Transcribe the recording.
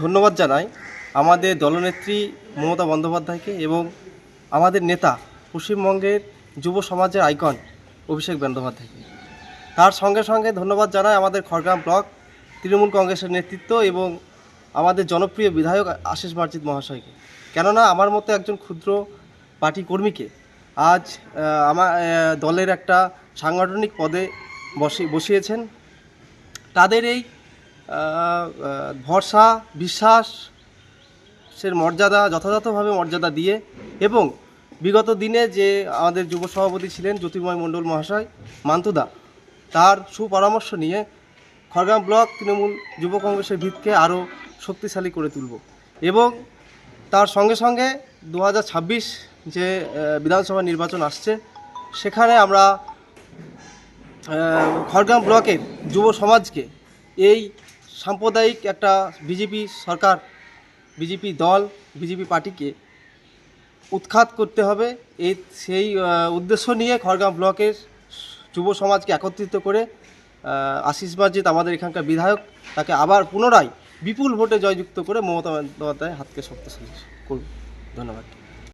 ধন্যবাদ জানাই আমাদের দলনেত্রী মমতা বন্দ্যোপাধ্যায়কে এবং আমাদের নেতা পশ্চিমবঙ্গের যুব সমাজের আইকন অভিষেক বন্দ্যোপাধ্যায়কে। তার সঙ্গে সঙ্গে ধন্যবাদ জানাই আমাদের খড়গ্রাম ব্লক তৃণমূল কংগ্রেসের নেতৃত্ব এবং আমাদের জনপ্রিয় বিধায়ক আশিস মার্জিত মহাশয়কে। কেননা আমার মতো একজন ক্ষুদ্র পার্টি কর্মীকে আজ আমার দলের একটা সাংগঠনিক পদে বসে, বসিয়েছেন। তাদের এই ভরসা, বিশ্বাস সের মর্যাদা, যথাযথভাবে মর্যাদা দিয়ে এবং বিগত দিনে যে আমাদের যুব সভাপতি ছিলেন জ্যোতির্ময় মণ্ডল মহাশয়, মান্তুদা, তার সুপরামর্শ নিয়ে খড়গ্রাম ব্লক তৃণমূল যুব কংগ্রেসের ভিতকে আরও শক্তিশালী করে তুলব এবং তার সঙ্গে সঙ্গে দু হাজার ছাব্বিশ যে বিধানসভা নির্বাচন আসছে, সেখানে আমরা খড়গ্রাম ব্লকের যুব সমাজকে এই সাম্প্রদায়িক একটা বিজেপি সরকার, বিজেপি দল, বিজেপি পার্টিকে উৎখাত করতে হবে। এই সেই উদ্দেশ্য নিয়ে খড়গ্রাম ব্লকের যুব সমাজকে একত্রিত করে আশিস মার্জিত আমাদের এখানকার বিধায়ক, তাকে আবার পুনরায় বিপুল ভোটে জয়যুক্ত করে মমতা বন্দ্যোপাধ্যায় হাতকে শক্তিশালী করব ধন্যবাদ।